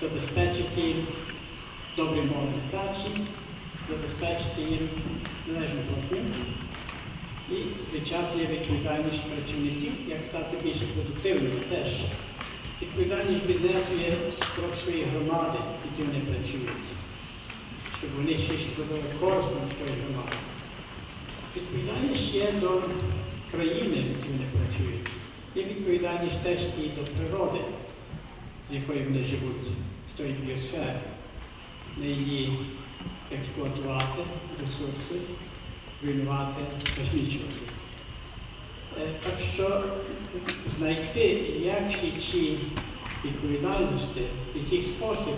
забезпечити їм добрі умови праці, забезпечити їм належну платню і відчасна відповідальність працівників, як стати більш продуктивними теж. Відповідальність бізнесу є крок своєї громади, в якій вони працюють, щоб вони ще зробили корисно своєї громади. Відповідальність є до країни, в якій вони працюють. Є відповідальність теж і до природи, з якої вони живуть, той біосфері. Не її експлуатувати, ресурси, руйнувати, знищувати. Е, Так що знайти, як всі ці відповідальності, який спосіб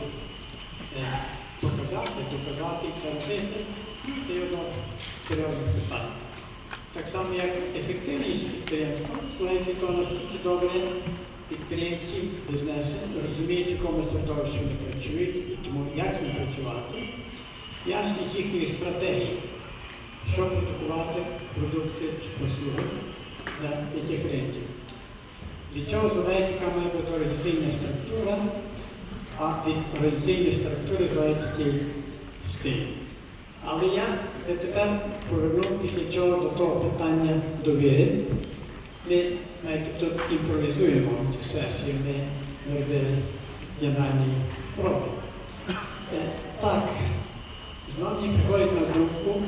е, показати, доказати і це робити, ну, це є одне з серйозних питань. Так само, як ефективність підприємства, від того, наскільки добре підприємці, бізнеси розуміють, в якому середовищі вони працюють, тому як з ним працювати, ясність їхньої стратегії, що продукувати продукти чи послуги для яких ринків. Від цього залежить, яка має бути організаційна структура, а від організаційної структури залежить який стиль. Але я тепер поверну після цього до того питання довіри. Ми навіть тут імпровізуємо цю сесію, ми не робили генеральні проби. Е, Так, знову мені приходить на думку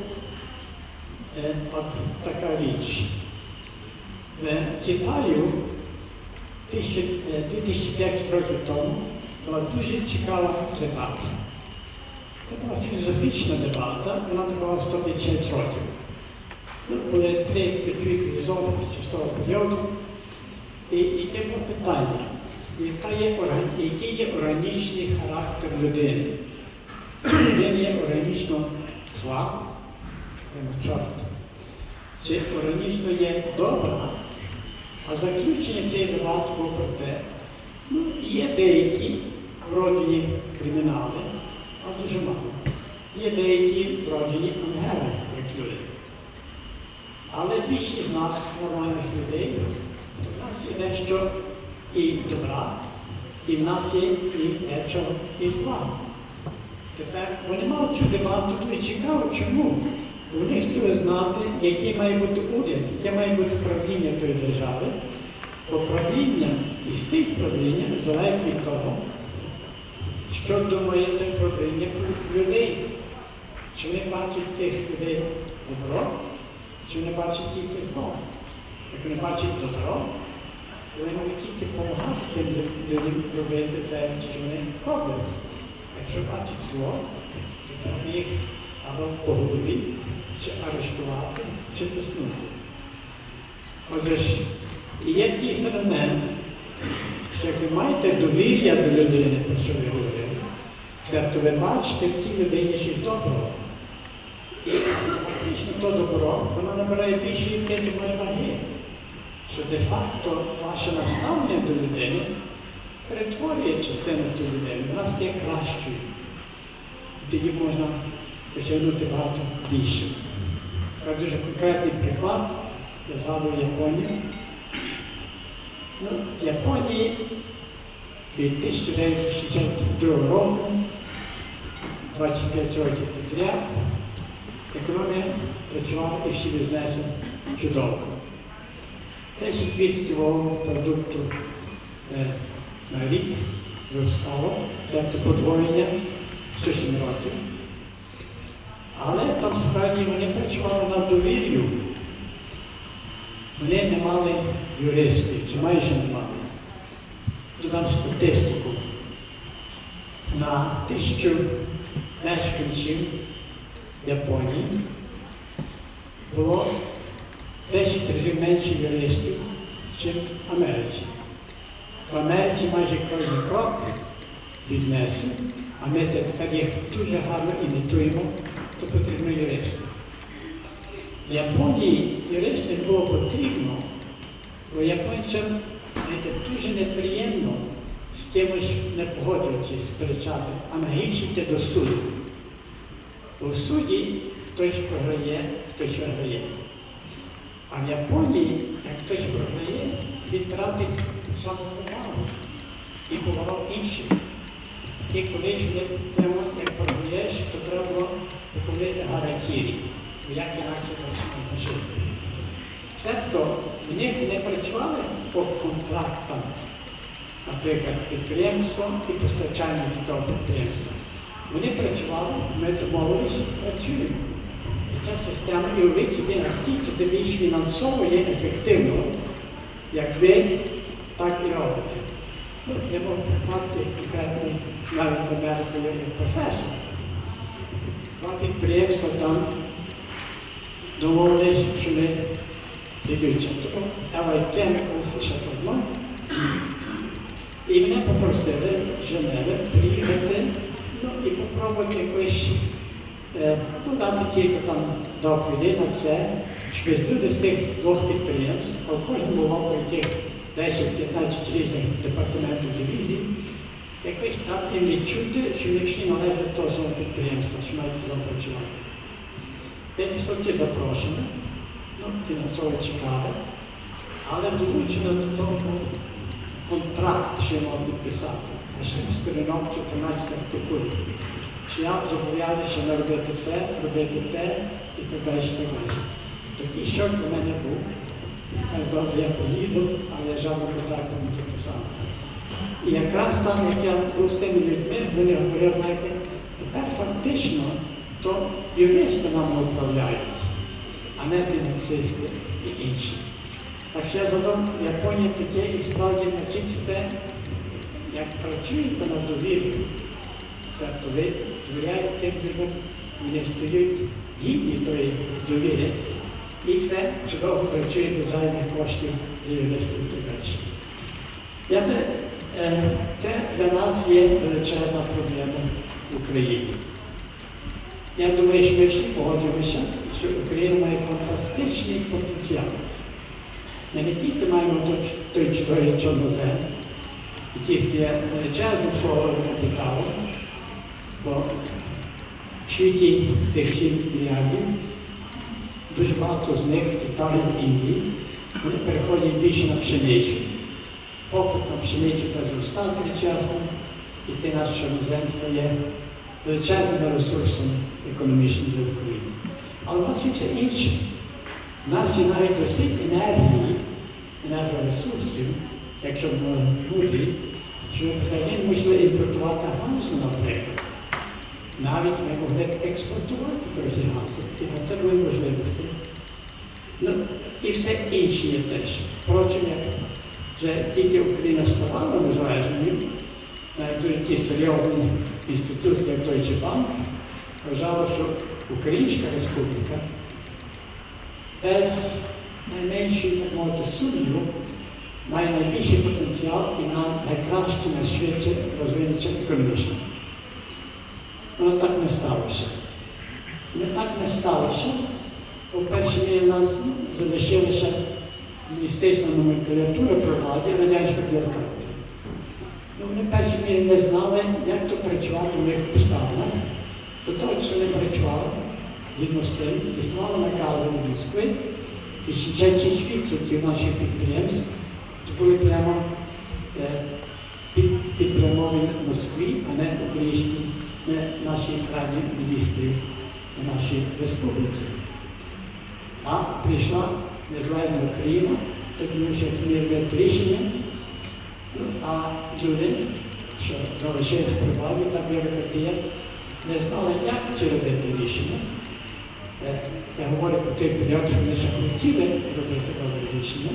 е, от така річ. В Китаю 2500 років тому була дуже цікава дебата. Це була філософічна дебата, вона тривала 150 років. Ну, Були три ключові філософи під час того періоду. І яке було питання, яка є, який є органічний характер людини? Людина є органічно чорт. Чи органічно є добра? А заключення цієї дебати було про те, ну, є деякі вроджені кримінали, а дуже мало. Є деякі вроджені ангели, як люди. Але більшість з нас, нормальних людей, нас є дещо і добра, і в нас є і дещо і зла. Тепер вони мали цю дебату, дуже цікаво, чому? Вони хотіли знати, який має бути уряд, яке має бути правління тої держави. Бо правління і стиль правління залежить від того, що думає те правління людей. Чи вони бачать тих людей добро, чи вони бачать тільки зло. Як вони бачать добро, можуть тільки допомагати тим людям робити те, що вони роблять. Якщо бачать зло, то треба їх або по голові, чи арештувати, чи тиснути. Отже, є такий феномен, що як ви маєте довір'я до людини, про що ви говорили, це то ви бачите в тій людині щось доброго. І фактично то добро, воно набирає більшої видимої ваги, що де-факто ваше наставлення до людини перетворює частину ту людини, вона стає кращою. І тоді можна досягнути багато більше. Дуже конкретний приклад. Я згадую Японію. Ну, в Японії від 1962 року, 25 років підряд, економія працювала і всі бізнеси чудово. 10% світового продукту е, на рік зростало, це подвоєння 107 років. Але там справді вони працювали на довір'ю. Вони не мали юристів, чи майже не мали. Додам статистику. На тисячу мешканців Японії було 10 разів менше юристів, ніж в Америці. В Америці майже кожен крок бізнесу, а ми тепер їх дуже гарно імітуємо, то потрібно юристи. В Японії юрист не було потрібно, бо японцям дуже неприємно з кимось не погоджуватися, сперечати, а найгірше до суду. У суді хтось програє, хтось виграє. А в Японії, як хтось програє, він тратить самоповагу і повагу інших. І коли ж прямо як прогуєш, то треба купити гарантії. Як інакше почнемо жити. Цебто в них не працювали по контрактам, наприклад, підприємство і постачання до того підприємства. Вони працювали, ми домовилися, працюємо. Ця система, і уявіть собі, наскільки це більш фінансово є ефективно, як ви так і робите. Ну, професор. Два підприємства там домовились, що ми LA Chemicals і ще одно. І мене попросили приїхати ну, і попробувати якось е, ну, дати кілька там доповідей на це, щоб люди з тих двох підприємств, а в кожному було тих 10-15 різних департаментів дивізій, якось дати їм відчути, що вони всі належать до того самого підприємства, що мають разом працювати. Я ті запрошені, ну, фінансово цікаве, але долучено до того контракт ще мав підписати, а ще сторінок 14 артикулів. Що я зобов'язався не робити це, робити те і так далі. Такий шок у мене був. Я добре, я поїду, але жодного контракту не підписав. І якраз там, як я з тими людьми, вони говорили, знаєте, тепер фактично то юристи нами управляють, а не фінансисти і інші. Так що я задум, Японія таке і справді навчить це, як працюєте на довірі, це то ви довіряєте тим людям, вони стають гідні тої довіри. І це чудово працює без зайвих коштів для юристів і далі. Е, це для нас є величезна проблема в Україні. Я думаю, що ми всі погоджуємося, що Україна має фантастичний потенціал. Ми не тільки маємо той, чудовий чорнозем, який є величезним свого капіталу, бо в світі з тих 7 мільярдів дуже багато з них в Китаї, в Індії, вони переходять більше на пшеницю. Попит на пшеницю та зростати часно, і цей наш чорнозем стає величезним ресурсом економічним для України. Але в нас є все інше. У нас є навіть досить енергії, енергоресурсів, якщо ми мудрі, що ми взагалі мусили імпортувати газу, наприклад. Навіть ми могли б експортувати трохи газу, і на це були можливості. Ну, і все інше є теж. Впрочем, як вже тільки Україна ставала незалежною, навіть дуже серйозні інституції, як Deutsche Bank, вважали, що Українська Республіка без найменшої, так мовити, сумніву, має найбільший потенціал і нам найкраще на світі розвинеться економічно. Воно так не сталося. Не так не сталося. По-перше, в нас ну, залишилася комуністична номенклатура при владі, радянська бюрократія. Ну, вони в першій мірі не знали, як то працювати в них обставинах. До того, що не працювали, згідно з тим, діставали накази Москви, і 66% наших підприємств були прямо е, під, підпрямовані Москві, а не українські, не наші крайні міністри нашій республіці. А прийшла незалежна Україна, тому що це рішення, Ну, а люди, що залишились при владі та бюрократія, не знали, як це робити рішення. Е, Я говорю про той період, що вони ще хотіли робити добре рішення.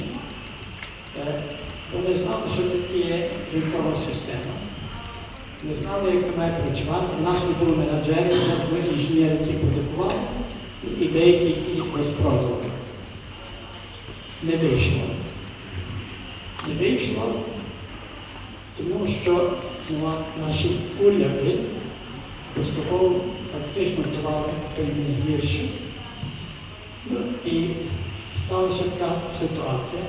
Е, Вони знали, що таке є ринкова система. Не знали, як це має працювати. У нас не було менеджерів, у нас були інженери, які продукували, і деякі, які розпродували. Не вийшло. Не вийшло, тому що наші уряди поступово фактично ставали тим гірше. Ну, і сталася така ситуація,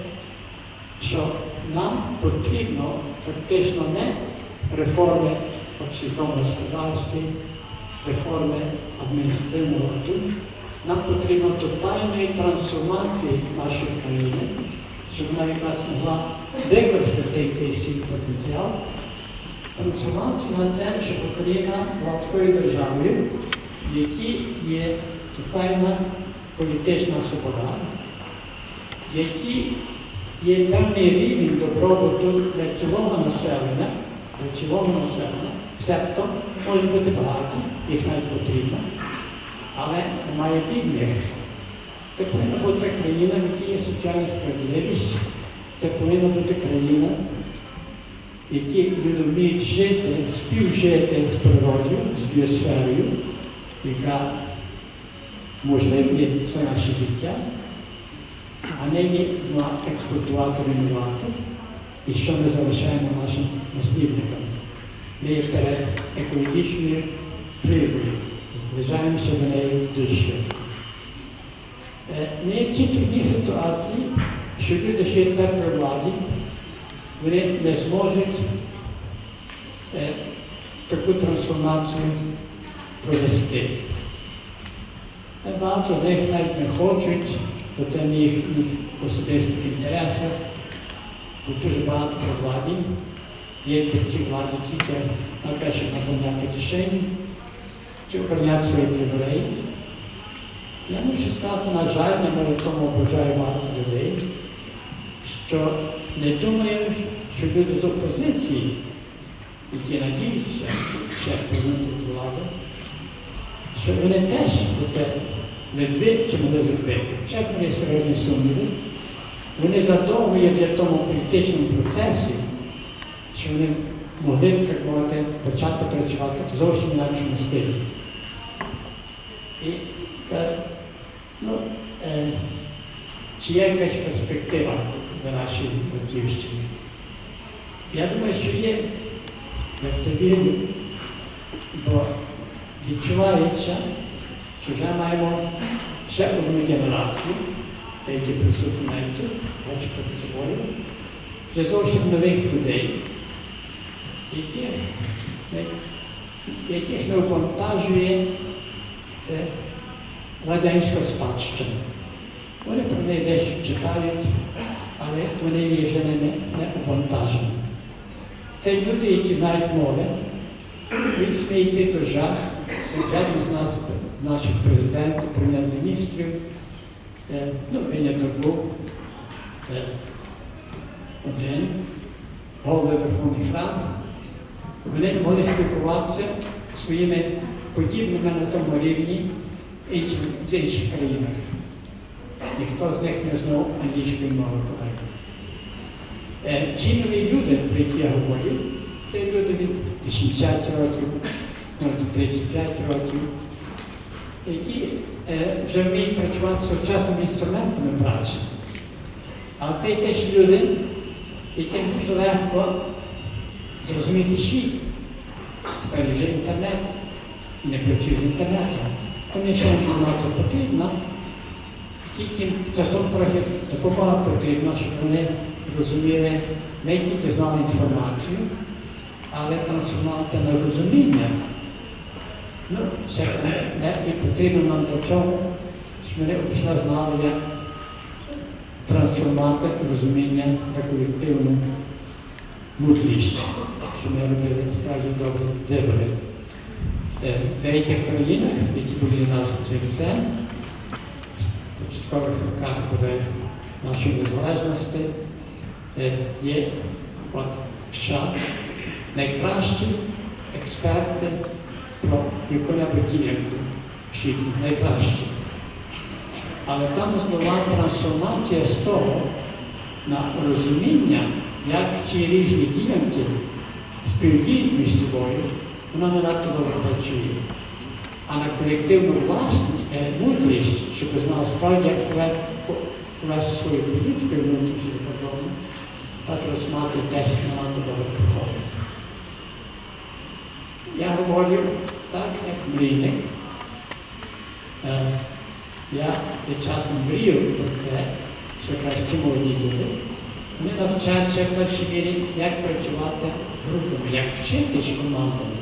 що нам потрібно фактично не реформи в світовому господарстві, реформи адміністративного ладу, нам потрібно тотальної трансформації нашої країни, щоб вона якраз могла використати цей свій потенціал. Трансформація на те, щоб Україна була такою державою, в якій є тотальна політична свобода, в якій є певний рівень добробуту для цілого населення, цілого населення, себто можуть бути багаті, їх навіть потрібно, але немає бідних. Це повинна бути країна, в якій є соціальна справедливість. Це повинна бути країна, в якій люди вміють жити, співжити з природою, з біосферою, яка можливі все наше життя, а не є двома експлуатувати руйнувати, і що ми залишаємо нашим наслідникам. Ми є перед екологічною прірвою, зближаємося до неї дуже. Е, Ми є в трудній ситуації, що люди, є тепер при владі, вони не зможуть е, таку трансформацію провести. Е, Багато з них навіть не хочуть, бо це не їхніх особистих інтересах, бо дуже багато при владі. Є при цій владі тільки на те, щоб наповняти кишені, чи охороняти свої привілеї. Я мушу сказати, на жаль, не можу тому бажаю багато людей, що не думаю, що люди з опозиції, які надіються ще повернути до влади, що вони теж це недві чи могли зробити. Ще є серйозні сумніви. Вони задовго є вже в тому політичному процесі, що вони могли б, так мовити, почати працювати в зовсім інакшому стилі. І е, ну, е, чи є якась перспектива для нашої батьківщини? Я думаю, що є. Я в це вірю, бо відчувається, що вже маємо ще одну генерацію, які присутні навіть бачите перед собою, вже зовсім нових людей, яких, яких не обвантажує е, радянська спадщина. Вони про неї дещо читають, але вони є вже не, не обвантажені. Це люди, які знають мови, від смійти до жах, рядом з нас, наших президентів, прем'єр-міністрів, е, ну, виняток був е, один, голови Верховних Рад, вони могли спілкуватися своїми подібними на тому рівні з інших країнах. Ніхто з них не знав англійської мови колеги. Ці нові люди, про які я говорю, це люди від 80 років, може 35 років, які е, вже вміють працювати сучасними інструментами праці. А це теж люди, яким дуже легко зрозуміти світ. Вже інтернет, не працює з інтернетом. Помічна інформація потрібна, тільки часом трохи допомога потрібна, щоб вони розуміли, не тільки знали інформацію, але трансформація на розуміння. Ну, ще не, не і потрібно нам до цього, щоб вони обійшла знали, як трансформувати розуміння та колективну мудрість, щоб ми робили справді добрі вибори. Е, В деяких країнах, які були нас в початкових роках буде нашої незалежності, є найкращі експерти про яку-небудь ділянку найкращі. Але там була трансформація з того на розуміння, як ці різні ділянки співдіють між собою, вона не надто добре працює. А на колективну власність, мудрість, щоб знав справді, як вести свою політику і внутрішню кордону, та трансформація теж не надто добре приходить. Я говорю так, як мрійник. Е, я відчасно мрію про те, що краще молоді люди. Вони навчаються в першій мірі, як працювати групами, як вчитись командами.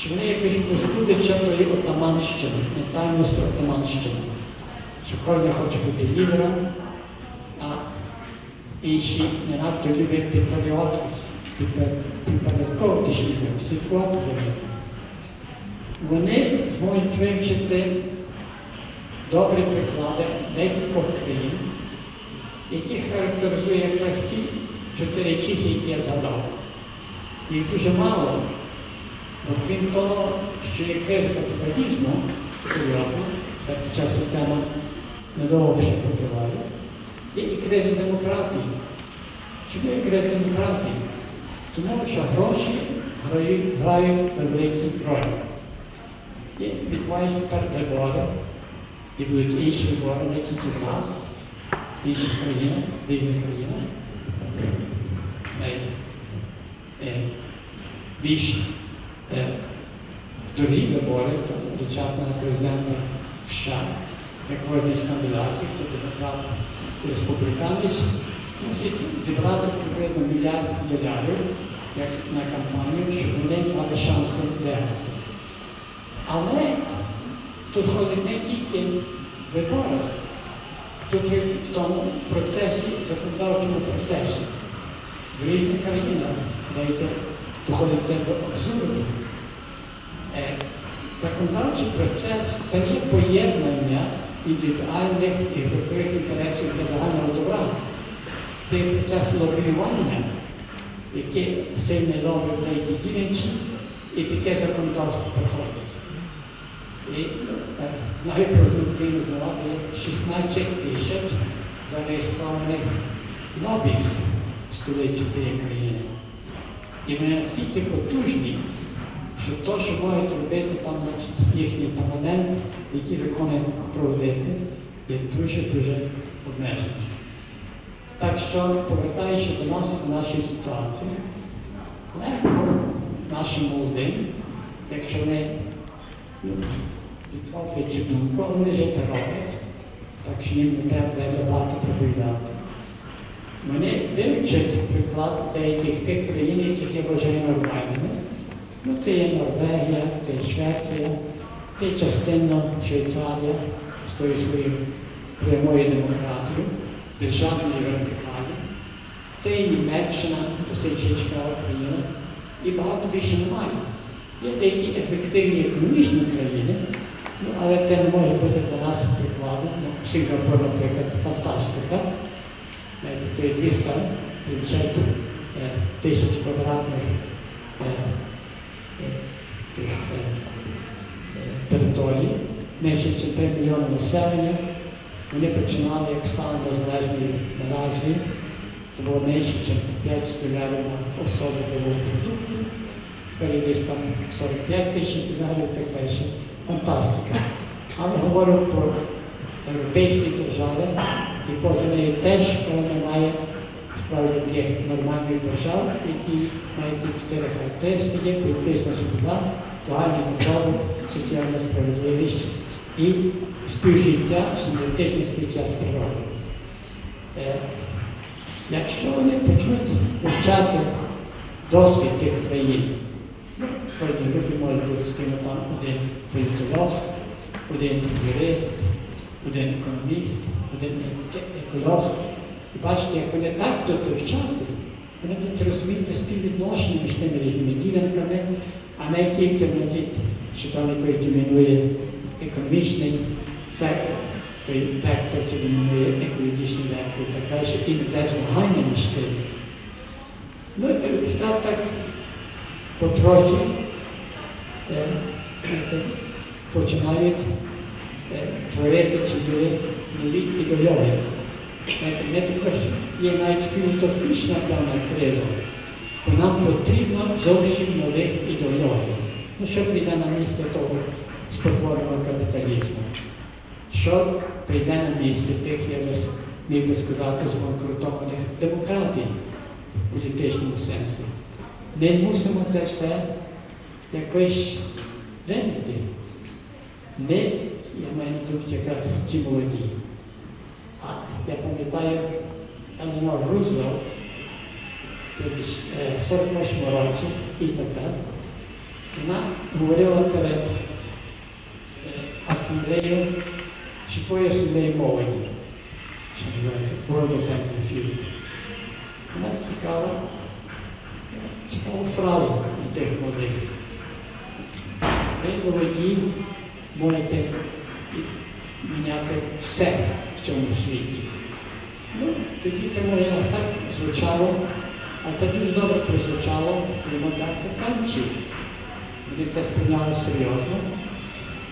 Що вони якось позбудуться тої отаманщини, ментальності отаманщини. Що кожен хоче бути лідером, а інші не надто люблять підпорядковуватися, підпорядковуватися. навколишніх, слідкувати за ними. Вони зможуть вивчити добрі приклади декількох країн, які характеризує якраз ті чотири чихи, які я згадав. Їх дуже мало, бо крім того, що є криза капіталізму, серйозно, це ця система недовго ще потриває, є і криза демократії. Чому є криза демократії? Тому що гроші грають, за великі роль. І відбуваються вибори, і будуть інші вибори не тільки в нас, в інших країнах, в різних країнах. Е, е, більш е, дорогі вибори, то одночасно на президента США, як кожен з кандидатів, то демократ і республіканець, зібрати приблизно мільярд долярів як на кампанію, щоб вони мали шанси виграти. Але тут ходить не тільки виборах, тут і в тому процесі, законодавчому процесі. В різних країнах, доходить це до абсурду. Е, Законодавчий процес це є поєднання індивідуальних і групових інтересів для загального добра. Це лобіювання, яке сильне в деякі діячі, і таке законодавство проходить. І е, навіть Україну знавати 16 тисяч зареєстрованих лобіст в столиці цієї країни. І вони настільки потужні, що то, що можуть робити там значить, їхній парламент, які закони проводити, є дуже-дуже обмежені. Так що, повертаючи до нас до нашої ситуації, легко нашим молодим, якщо вони ну, підхоплюючи думку, вони вже це роблять, так що їм не треба де забагато проповідати. Вони вивчать приклад деяких тих країн, яких я вважаю нормальними. Ну, це є Норвегія, це є Швеція, це є частинно Швейцарія з тою своєю прямою демократією, без жодної вертикалі. Це є Німеччина, досить цікава країна, і багато більше немає. Є деякі ефективні економічні країни, ну, але це не може бути для нас прикладом. Ну, Сингапур, наприклад, фантастика. То є 250 е, тисяч квадратних е, е, тих, територій, менше ніж 3 мільйони населення. Вони починали, як стали незалежною наразі, то було менше, ніж 5 долярів на особу було продукту. Десь там 45 тисяч долярів і так далі. Фантастика. Але говорю про європейські держави, і поза нею теж немає справді таких нормальних держав, які мають чотири характеристики, політична свобода, загальний контроль, соціальна справедливість і співжиття, симбіотичне співжиття з природою. Е, Якщо вони почнуть вивчати досвід тих країн, ну, кожній групі може бути з ким там один політолог, один юрист, один економіст, один еколог. І бачите, як вони так будуть вивчати, вони будуть розуміти співвідношення між тими різними ділянками, а не тільки значить, що там якось домінує економічний сектор, так і не те змагання між тим. Ну, результат так потрохи починають творити були нові ідеології. Знаєте, Ми також є навіть філософічна певна криза, бо нам потрібно зовсім нових ідеологій. Ну, що прийде на місце того спотвореного капіталізму? Що прийде на місце тих, я би міг би сказати, збанкрутованих демократій в політичному сенсі? Ми мусимо це все якось винити. Ми, я маю думці якраз ці молоді. А я пам'ятаю Еленор Рузвелт, десь е, 48 році, і така, вона говорила перед е, асамблеєю чітвої асамблеї молоді, що називається World Assembly Field. Вона цікава, цікаву фразу тих молодих. Ви молоді можете міняти все в цьому світі. Ну, тоді це може так звучало, а це дуже добре прозвучало, скажімо так, в танці. Вони це сприйняли серйозно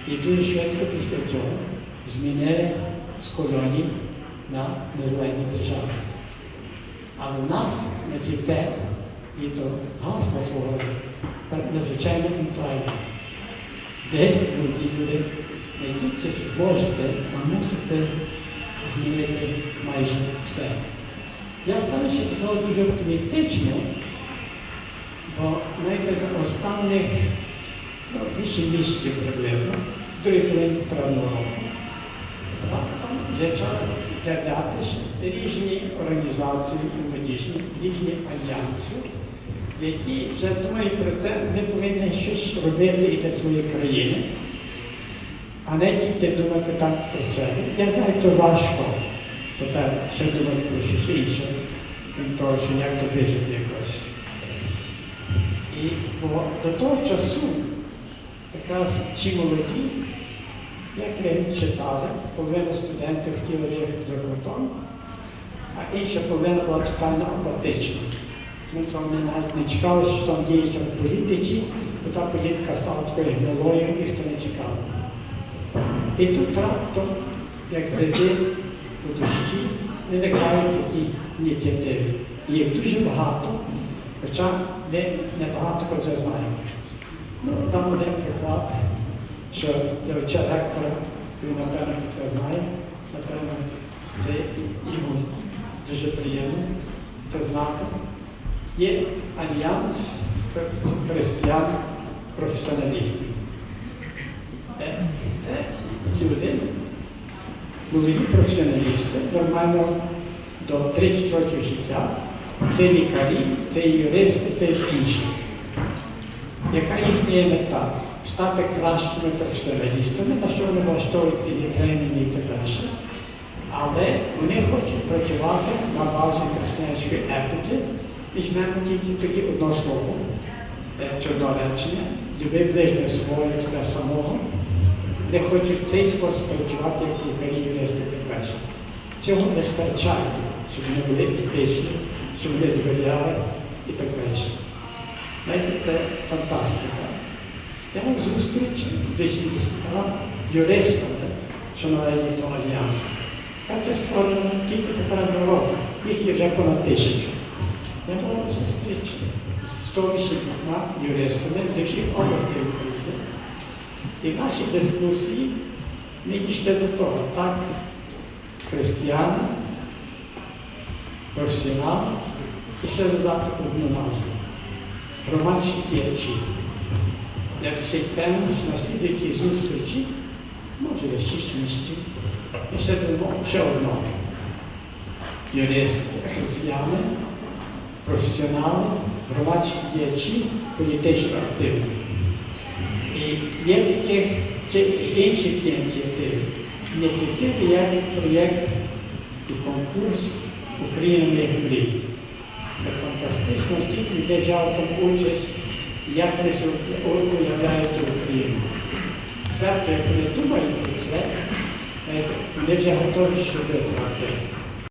і дуже швидко після цього змінили з колоній на незалежні держави. Але в нас на ті це і то гасло свого надзвичайно інтуальне. Молоді люди, не тільки зможете, а мусите змінити майже все. Я ставлюся до того дуже оптимістично, бо навіть за останніх ну, 8 місяців приблизно, другий половині певного року, почали з'являтися різні організації молодіжні, різні альянси, які вже думають про це, ми повинні щось робити і для своєї країни, а не тільки думати так про себе. Я знаю, то важко тепер ще думати про щось інше, крім того, що як то вижити якось. І бо до того часу якраз ці молоді, як ви читали, половина студентів хотіли виїхати за кордон, а інша половина була тотально апатична. Ми там навіть не чекали, що там діється в політиці, бо та політика стала такою гнилою, ніхто не чекав. І тут раптом, як гриби у дощі, виникають такі ініціативи. І їх дуже багато, хоча ми не багато про це знаємо. Ну, дам один приклад, що для отця ректора, він напевно це знає, напевно, це йому дуже приємно це знати. Є альянс християн-професіоналістів. Е, Це люди, молоді професіоналісти, нормально до 30 років життя. Це лікарі, це юристи, це інші. Яка їхня мета? Стати кращими професіоналістами, на що вони влаштовують і тренінги і далі. Але вони хочуть працювати на базі християнської етики. Візьмемо тільки тоді одне слово, е, чи одне речення, люби ближнє свого як самого. Не хочуть цей спосіб працювати, як лікарі і і так. Цього не вистачає, щоб вони були етичні, щоб вони довіряли і так далі. Знаєте, це фантастика. Мав зустріч з десятьма юристами, що належать до альянсу. Я це створено тільки попереднього року. Їх є вже понад тисячу. Я мав зустріч з 108 юристами з усіх областей України. І в нашій дискусії ми дійшли до того, так, християни, професіонали, і ще додати одну назву громадські діячі. Як всі певні, на слідуючій зустрічі, може за 6 місяців, і ще додамо ще одного. Юристи, християни, професіонали, громадські діячі, політично активні. І є інші ініціативи. Ініціативи як проєкт і конкурс Україна моїх мрій. Це фантастично, скільки людей взяли там участь, вони сьогодні уявляють Україну. Завтра, як вони думають про це, вони вже готові щодо витрати.